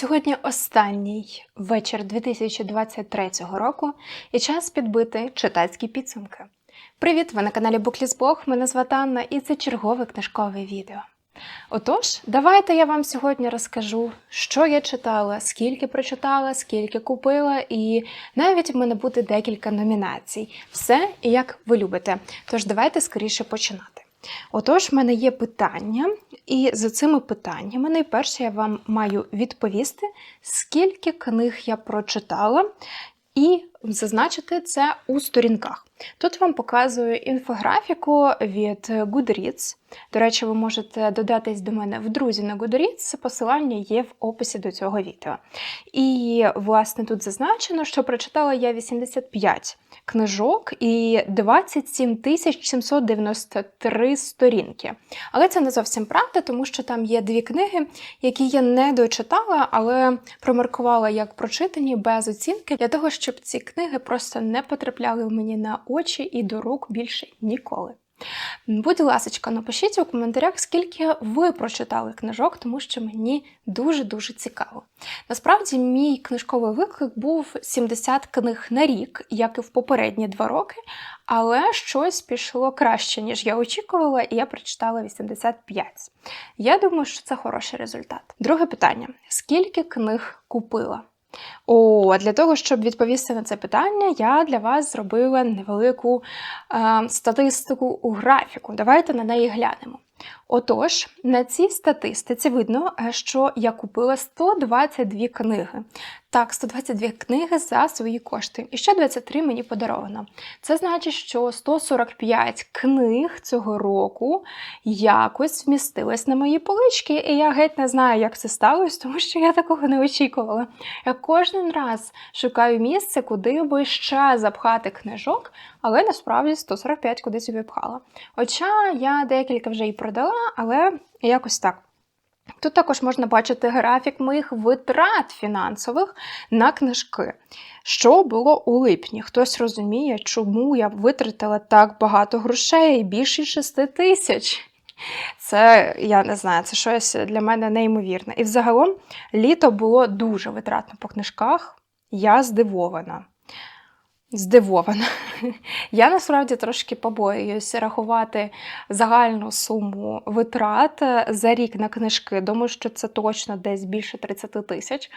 Сьогодні останній вечір 2023 року і час підбити читацькі підсумки. Привіт! Ви на каналі Буклісблог, мене звати Анна і це чергове книжкове відео. Отож, давайте я вам сьогодні розкажу, що я читала, скільки прочитала, скільки купила, і навіть в мене буде декілька номінацій. Все як ви любите. Тож давайте скоріше починати. Отож, в мене є питання, і за цими питаннями найперше я вам маю відповісти, скільки книг я прочитала, і зазначити це у сторінках. Тут вам показую інфографіку від Goodreads. До речі, ви можете додатись до мене в друзі на Goodreads, посилання є в описі до цього відео. І, власне, тут зазначено, що прочитала я 85 книжок і 27 793 сторінки. Але це не зовсім правда, тому що там є дві книги, які я не дочитала, але промаркувала як прочитані без оцінки, для того, щоб ці книги просто не потрапляли мені на очі і до рук більше ніколи. Будь ласка, напишіть у коментарях, скільки ви прочитали книжок, тому що мені дуже-дуже цікаво. Насправді, мій книжковий виклик був 70 книг на рік, як і в попередні два роки, але щось пішло краще, ніж я очікувала, і я прочитала 85. Я думаю, що це хороший результат. Друге питання: скільки книг купила? О, а для того, щоб відповісти на це питання, я для вас зробила невелику е, статистику у графіку. Давайте на неї глянемо. Отож, на цій статистиці видно, е, що я купила 122 книги. Так, 122 книги за свої кошти. І ще 23 мені подаровано. Це значить, що 145 книг цього року якось вмістились на мої полички, і я геть не знаю, як це сталося, тому що я такого не очікувала. Я кожен раз шукаю місце, куди би ще запхати книжок, але насправді 145 кудись обіпхала. Хоча я декілька вже і продала, але якось так. Тут також можна бачити графік моїх витрат фінансових на книжки. Що було у липні? Хтось розуміє, чому я витратила так багато грошей, більше 6 тисяч. Це, я не знаю, це щось для мене неймовірне. І взагалом літо було дуже витратно по книжках. Я здивована. Здивована. Я насправді трошки побоююся рахувати загальну суму витрат за рік на книжки. Думаю, що це точно десь більше 30 тисяч.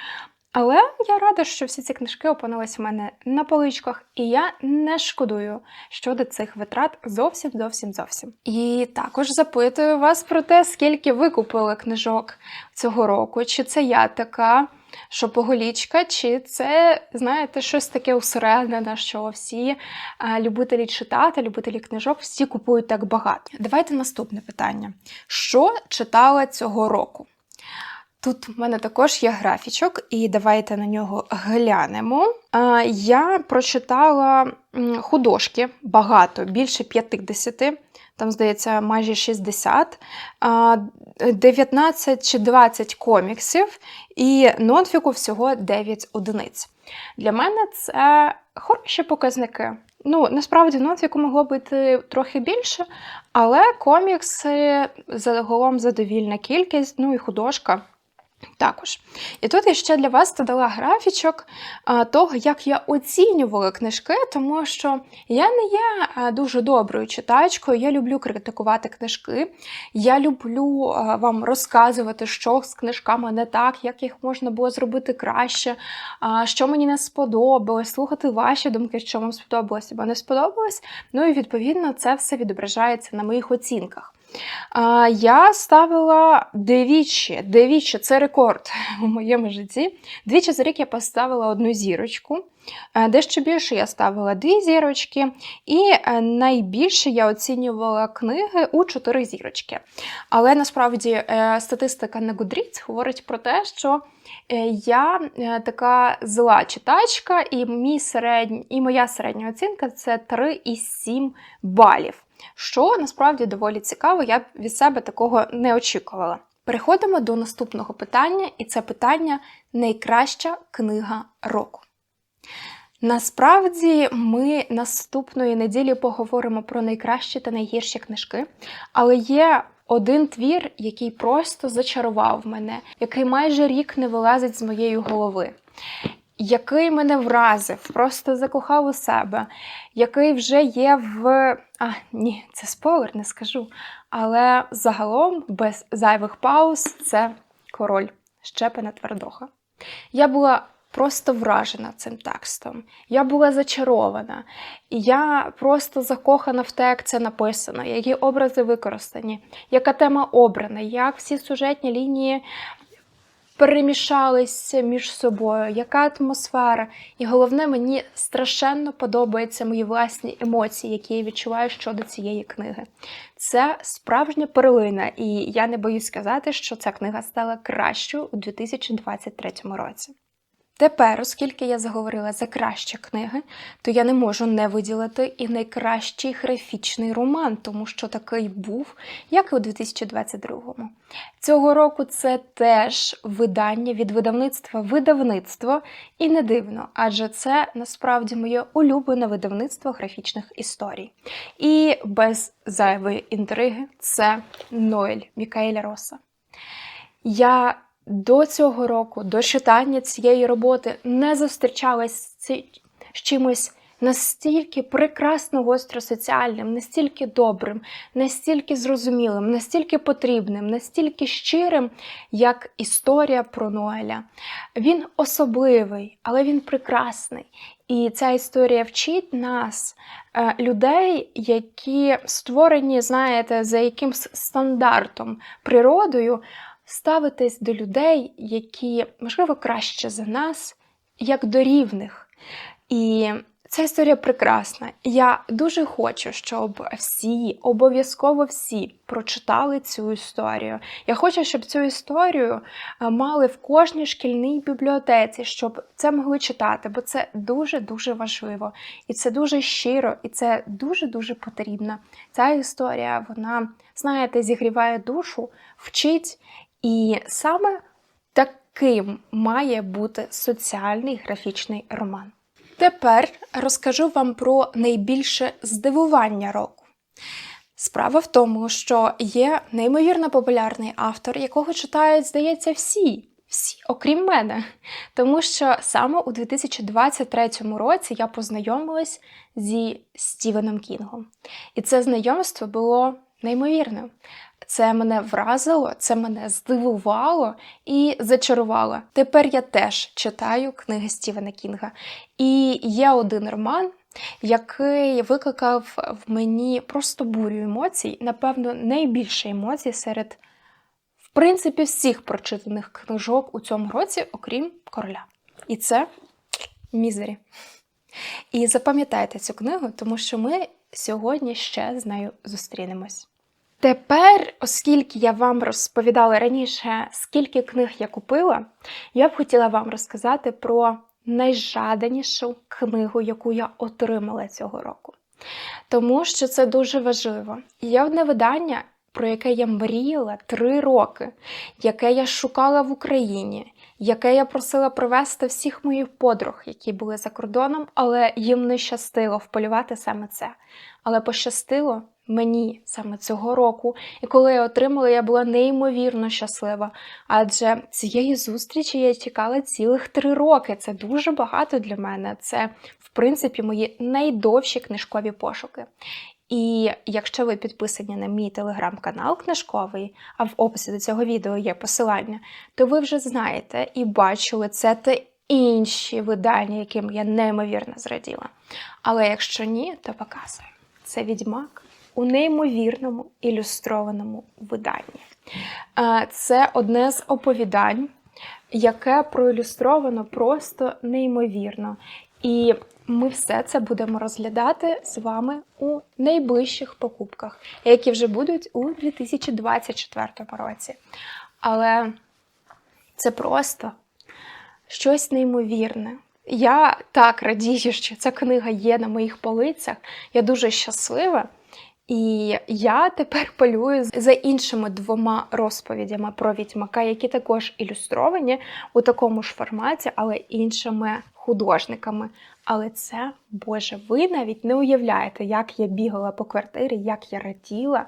Але я рада, що всі ці книжки опинились у мене на поличках, і я не шкодую щодо цих витрат зовсім зовсім зовсім. І також запитую вас про те, скільки ви купили книжок цього року, чи це я така шопоголічка, чи це, знаєте, щось таке усереднене, що всі любителі читати, любителі книжок, всі купують так багато. Давайте наступне питання: що читала цього року? Тут в мене також є графічок, і давайте на нього глянемо. Я прочитала художки багато, більше 50, там, здається, майже 60, 19 чи 20 коміксів, і нонфіку всього 9 одиниць. Для мене це хороші показники. Ну, насправді, нонфіку могло бути трохи більше, але комікси загалом задовільна кількість, ну і художка. Також. І тут я ще для вас додала графічок того, як я оцінювала книжки, тому що я не є дуже доброю читачкою, я люблю критикувати книжки, я люблю вам розказувати, що з книжками не так, як їх можна було зробити краще, що мені не сподобалось, слухати ваші думки, що вам сподобалось або не сподобалось. Ну і відповідно це все відображається на моїх оцінках. Я ставила двічі, двічі, це рекорд у моєму житті. Двічі за рік я поставила одну зірочку. Е, дещо більше я ставила дві зірочки, і е, найбільше я оцінювала книги у чотири зірочки. Але насправді е, статистика на Goodreads говорить про те, що я така зла читачка, і мій середній, і моя середня оцінка це 3,7 балів що насправді доволі цікаво, я б від себе такого не очікувала. Переходимо до наступного питання, і це питання найкраща книга року. Насправді, ми наступної неділі поговоримо про найкращі та найгірші книжки, але є один твір, який просто зачарував мене, який майже рік не вилазить з моєї голови, який мене вразив, просто закохав у себе, який вже є в. А, ні, це спойлер, не скажу. Але загалом, без зайвих пауз, це король Щепена Твердоха. Я була просто вражена цим текстом. Я була зачарована. Я просто закохана в те, як це написано, які образи використані, яка тема обрана, як всі сюжетні лінії перемішалися між собою, яка атмосфера. І головне, мені страшенно подобаються мої власні емоції, які я відчуваю щодо цієї книги. Це справжня перлина, і я не боюсь сказати, що ця книга стала кращою у 2023 році. Тепер, оскільки я заговорила за кращі книги, то я не можу не виділити і найкращий графічний роман, тому що такий був, як і у 2022-му. Цього року це теж видання від видавництва видавництво, і не дивно, адже це насправді моє улюблене видавництво графічних історій. І без зайвої інтриги це Ноель Мікаеля Роса. Я до цього року, до читання цієї роботи, не зустрічалась з з чимось настільки прекрасно гостросоціальним, настільки добрим, настільки зрозумілим, настільки потрібним, настільки щирим, як історія про Ноеля. Він особливий, але він прекрасний. І ця історія вчить нас, е, людей, які створені, знаєте, за якимсь стандартом, природою, ставитись до людей, які, можливо, краще за нас, як до рівних. І ця історія прекрасна. Я дуже хочу, щоб всі, обов'язково всі прочитали цю історію. Я хочу, щоб цю історію е, мали в кожній шкільній бібліотеці, щоб це могли читати, бо це дуже-дуже важливо. І це дуже щиро, і це дуже-дуже потрібно. Ця історія, вона, знаєте, зігріває душу, вчить. І саме таким має бути соціальний графічний роман. Тепер розкажу вам про найбільше здивування року. Справа в тому, що є неймовірно популярний автор, якого читають, здається, всі, всі, окрім мене. Тому що саме у 2023 році я познайомилась зі Стівеном Кінгом. І це знайомство було неймовірним. Це мене вразило, це мене здивувало і зачарувало. Тепер я теж читаю книги Стівена Кінга. І є один роман, який викликав в мені просто бурю емоцій, напевно, найбільше емоцій серед, в принципі, всіх прочитаних книжок у цьому році, окрім короля. І це Мізері. І запам'ятайте цю книгу, тому що ми сьогодні ще з нею зустрінемось. Тепер, оскільки я вам розповідала раніше, скільки книг я купила, я б хотіла вам розказати про найжаданішу книгу, яку я отримала цього року. Тому що це дуже важливо. Є одне видання, про яке я мріяла три роки, яке я шукала в Україні, яке я просила провести всіх моїх подруг, які були за кордоном, але їм не щастило вполювати саме це. Але пощастило мені саме цього року. І коли я отримала, я була неймовірно щаслива. Адже цієї зустрічі я чекала цілих три роки. Це дуже багато для мене. Це, в принципі, мої найдовші книжкові пошуки. І якщо ви підписані на мій телеграм-канал книжковий, а в описі до цього відео є посилання, то ви вже знаєте і бачили це та інші видання, яким я неймовірно зраділа. Але якщо ні, то показую. Це відьмак у неймовірному ілюстрованому виданні. Е, Це одне з оповідань, яке проілюстровано просто неймовірно. І ми все це будемо розглядати з вами у найближчих покупках, які вже будуть у 2024 році. Але це просто щось неймовірне. Я так радію, що ця книга є на моїх полицях. Я дуже щаслива. І я тепер полюю за іншими двома розповідями про відьмака, які також ілюстровані у такому ж форматі, але іншими художниками. Але це, Боже, ви навіть не уявляєте, як я бігала по квартирі, як я раділа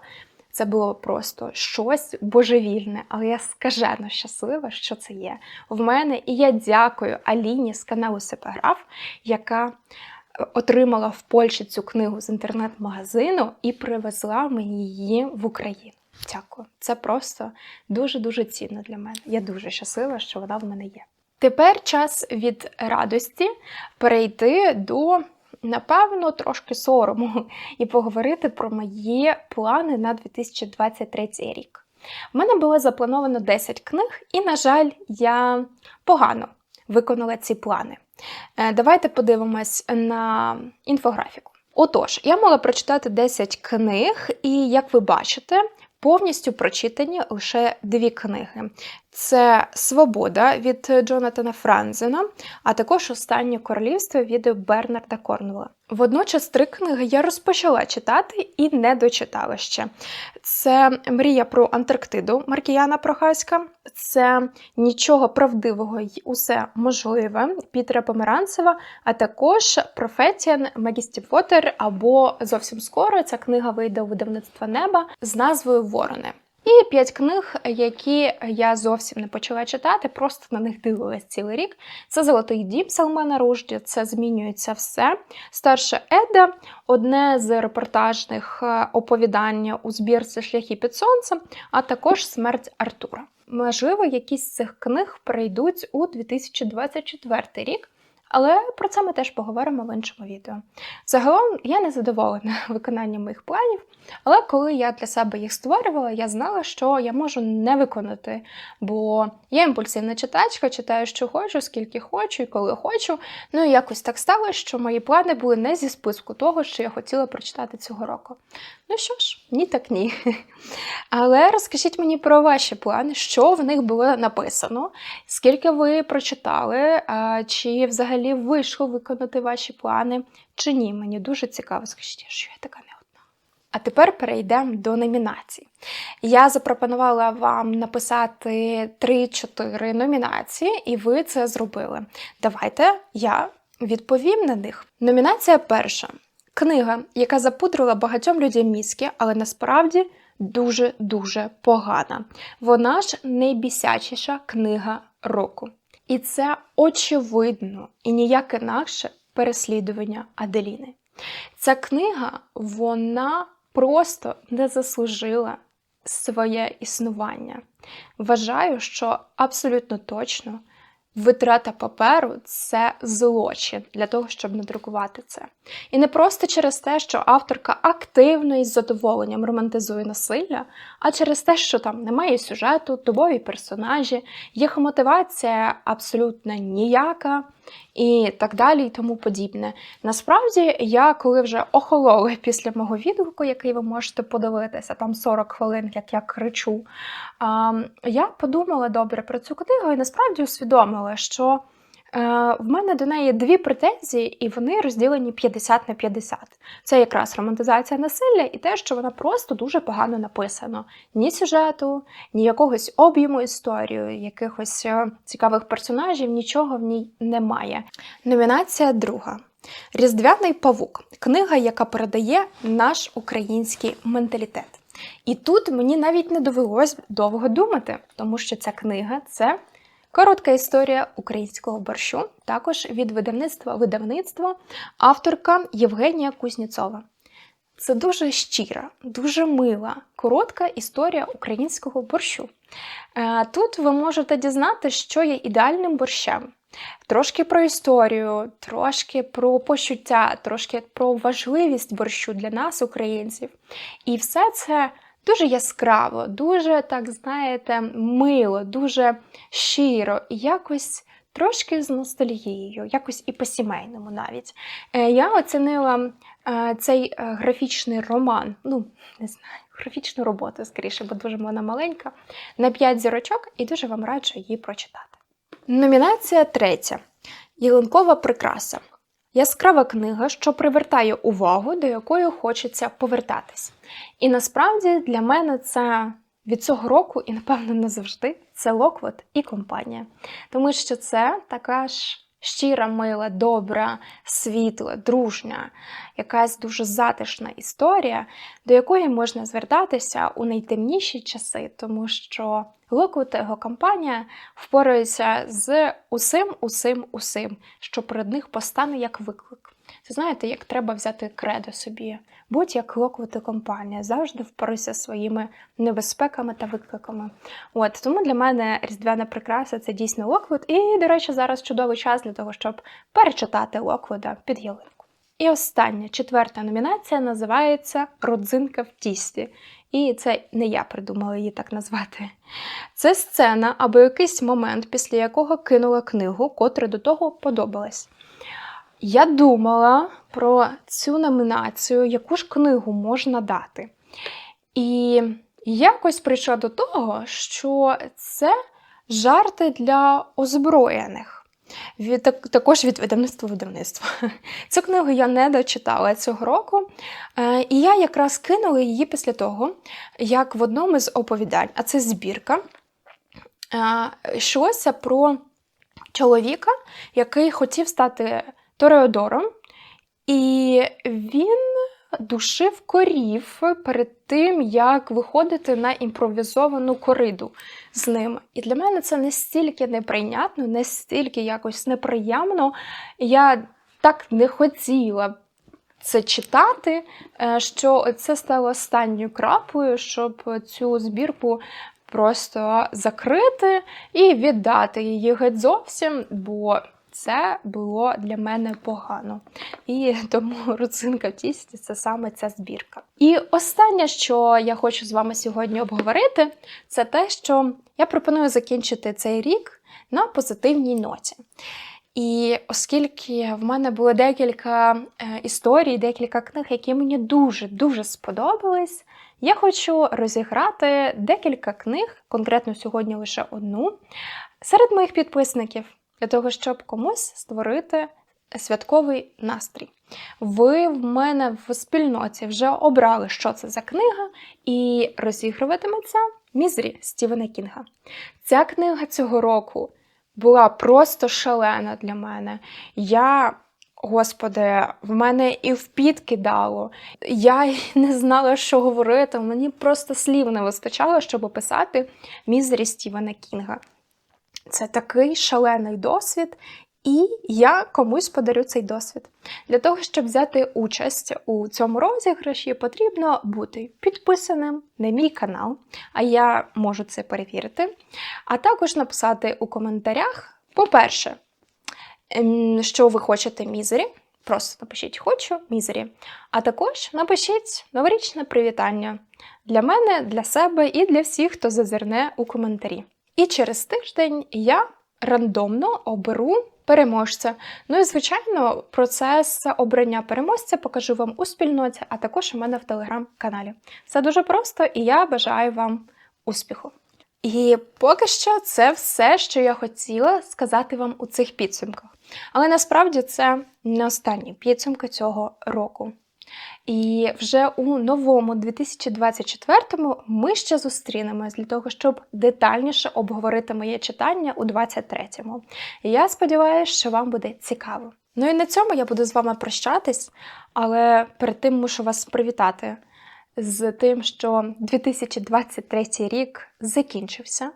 Це було просто щось божевільне, але я скажено щаслива, що це є в мене. І я дякую Аліні з каналу Сепаграф, яка отримала в Польщі цю книгу з інтернет-магазину і привезла мені її в Україну. Дякую. Це просто дуже-дуже цінно для мене. Я дуже щаслива, що вона в мене є. Тепер час від радості перейти до, напевно, трошки сорому і поговорити про мої плани на 2023 рік. У мене було заплановано 10 книг, і, на жаль, я погано виконала ці плани. Е, Давайте подивимось на інфографіку. Отож, я мала прочитати 10 книг, і як ви бачите, повністю прочитані лише дві книги. Це Свобода від Джонатана Франзена, а також Останнє королівство від Бернарда Корнвелла. Водночас три книги я розпочала читати і не дочитала ще. Це Мрія про Антарктиду Маркіяна Прохаська, це Нічого правдивого й усе можливе Пітера Померанцева, а також Профетіан Мегісті Поттер або зовсім скоро ця книга вийде у видавництва неба з назвою Ворони. І п'ять книг, які я зовсім не почала читати, просто на них дивилась цілий рік. Це Золотий дім Салмана Ружді, це змінюється все. Старша Еда, одне з репортажних е, оповідань у збірці Шляхи під сонцем, а також Смерть Артура. Можливо, якісь з цих книг прийдуть у 2024 рік. Але про це ми теж поговоримо в іншому відео. Загалом я не задоволена виконанням моїх планів, але коли я для себе їх створювала, я знала, що я можу не виконати, бо я імпульсивна читачка, читаю, що хочу, скільки хочу і коли хочу. Ну і якось так сталося, що мої плани були не зі списку того, що я хотіла прочитати цього року. Ну що ж, ні, так ні. Але розкажіть мені про ваші плани, що в них було написано, скільки ви прочитали, чи взагалі вийшло виконати ваші плани, чи ні. Мені дуже цікаво, скажіть, що я така не одна. А тепер перейдемо до номінацій. Я запропонувала вам написати 3-4 номінації, і ви це зробили. Давайте я відповім на них. Номінація перша. Книга, яка запудрила багатьом людям мізки, але насправді дуже-дуже погана. Вона ж найбісячіша книга року. І це очевидно і ніяк інакше переслідування Аделіни. Ця книга, вона просто не заслужила своє існування. Вважаю, що абсолютно точно Витрата паперу це злочин для того, щоб надрукувати це. І не просто через те, що авторка активно і з задоволенням романтизує насилля, а через те, що там немає сюжету, тобові персонажі, їх мотивація абсолютно ніяка і так далі, і тому подібне. Насправді, я коли вже охолола після мого відгуку, який ви можете подивитися, там 40 хвилин, як я кричу, я подумала добре про цю книгу і насправді усвідомила, що в мене до неї дві претензії, і вони розділені 50 на 50. Це якраз романтизація насилля і те, що вона просто дуже погано написана. Ні сюжету, ні якогось об'єму історії, якихось е, цікавих персонажів, нічого в ній немає. Номінація друга. Різдвяний павук книга, яка передає наш український менталітет. І тут мені навіть не довелось довго думати, тому що ця книга це Коротка історія українського борщу, також від видавництва видавництво, авторка Євгенія Кузніцова. Це дуже щира, дуже мила, коротка історія українського борщу. Е, тут ви можете дізнати, що є ідеальним борщем. Трошки про історію, трошки про почуття, трошки про важливість борщу для нас, українців. І все це Дуже яскраво, дуже, так знаєте, мило, дуже щиро і якось трошки з ностальгією, якось і по-сімейному навіть. Е, я оцінила е, цей е, графічний роман, ну, не знаю, графічну роботу, скоріше, бо дуже вона маленька, на 5 зірочок і дуже вам раджу її прочитати. Номінація третя. Ялинкова прикраса. Яскрава книга, що привертає увагу, до якої хочеться повертатись. І насправді для мене це від цього року, і, напевно, назавжди, це Локвот і компанія. Тому що це така ж щира, мила, добра, світла, дружня, якась дуже затишна історія, до якої можна звертатися у найтемніші часи, тому що Локвуд та його компанія впораються з усім, усім, усім, що перед них постане як виклик. Це знаєте, як треба взяти кредо собі. Будь як Локвуд і компанія, завжди впорайся зі своїми небезпеками та викликами. От тому для мене різдвяна прикраса це дійсно Локвуд. І, до речі, зараз чудовий час для того, щоб перечитати Локвуда під ялинку. І остання четверта номінація називається Родзинка в тісті. І це не я придумала її так назвати. Це сцена або якийсь момент, після якого кинула книгу, котра до того подобалась. Я думала про цю номінацію, яку ж книгу можна дати. І якось прийшла до того, що це жарти для озброєних. Від, так- також від видавництва видавництва. Цю книгу я не дочитала цього року. Е, і я якраз кинула її після того, як в одному з оповідань, а це збірка, е, йшлося про чоловіка, який хотів стати Тореодором, і він душив корів перед тим, як виходити на імпровізовану кориду з ним. І для мене це настільки неприйнятно, настільки якось неприємно. Я так не хотіла це читати, е, що це стало останньою краплею, щоб цю збірку просто закрити і віддати її геть зовсім, бо це було для мене погано. І тому родзинка в тісті це саме ця збірка. І останнє, що я хочу з вами сьогодні обговорити, це те, що я пропоную закінчити цей рік на позитивній ноті. І оскільки в мене було декілька е, історій, декілька книг, які мені дуже-дуже сподобались, я хочу розіграти декілька книг, конкретно сьогодні лише одну, серед моїх підписників, для того, щоб комусь створити святковий настрій. Ви в мене в спільноті вже обрали, що це за книга, і розігруватиметься Мізрі Стівена Кінга. Ця книга цього року була просто шалена для мене. Я, господи, в мене і в піт кидало. Я не знала, що говорити. Мені просто слів не вистачало, щоб описати Мізері Стівена Кінга. Це такий шалений досвід, і я комусь подарю цей досвід. Для того, щоб взяти участь у цьому розіграші, потрібно бути підписаним на мій канал, а я можу це перевірити. А також написати у коментарях, по-перше, ем, що ви хочете мізері. Просто напишіть хочу мізері. А також напишіть новорічне привітання для мене, для себе і для всіх, хто зазирне у коментарі. І через тиждень я рандомно оберу переможця. Ну і, звичайно, процес обрання переможця покажу вам у спільноті, а також у мене в телеграм-каналі. Все дуже просто і я бажаю вам успіху. І поки що це все, що я хотіла сказати вам у цих підсумках. Але насправді це не останні підсумки цього року. І вже у новому 2024-му ми ще зустрінемось для того, щоб детальніше обговорити моє читання у 23-му. І я сподіваюся, що вам буде цікаво. Ну і на цьому я буду з вами прощатись, але перед тим мушу вас привітати з тим, що 2023 рік закінчився,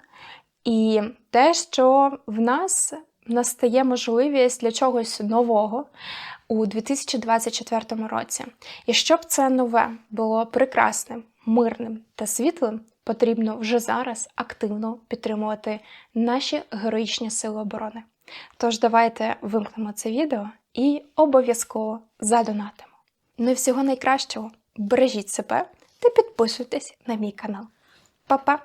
і те, що в нас настає можливість для чогось нового у 2024 році. І щоб це нове було прекрасним, мирним та світлим, потрібно вже зараз активно підтримувати наші героїчні сили оборони. Тож давайте вимкнемо це відео і обов'язково задонатимо. Ну і всього найкращого! Бережіть себе та підписуйтесь на мій канал. Па-па!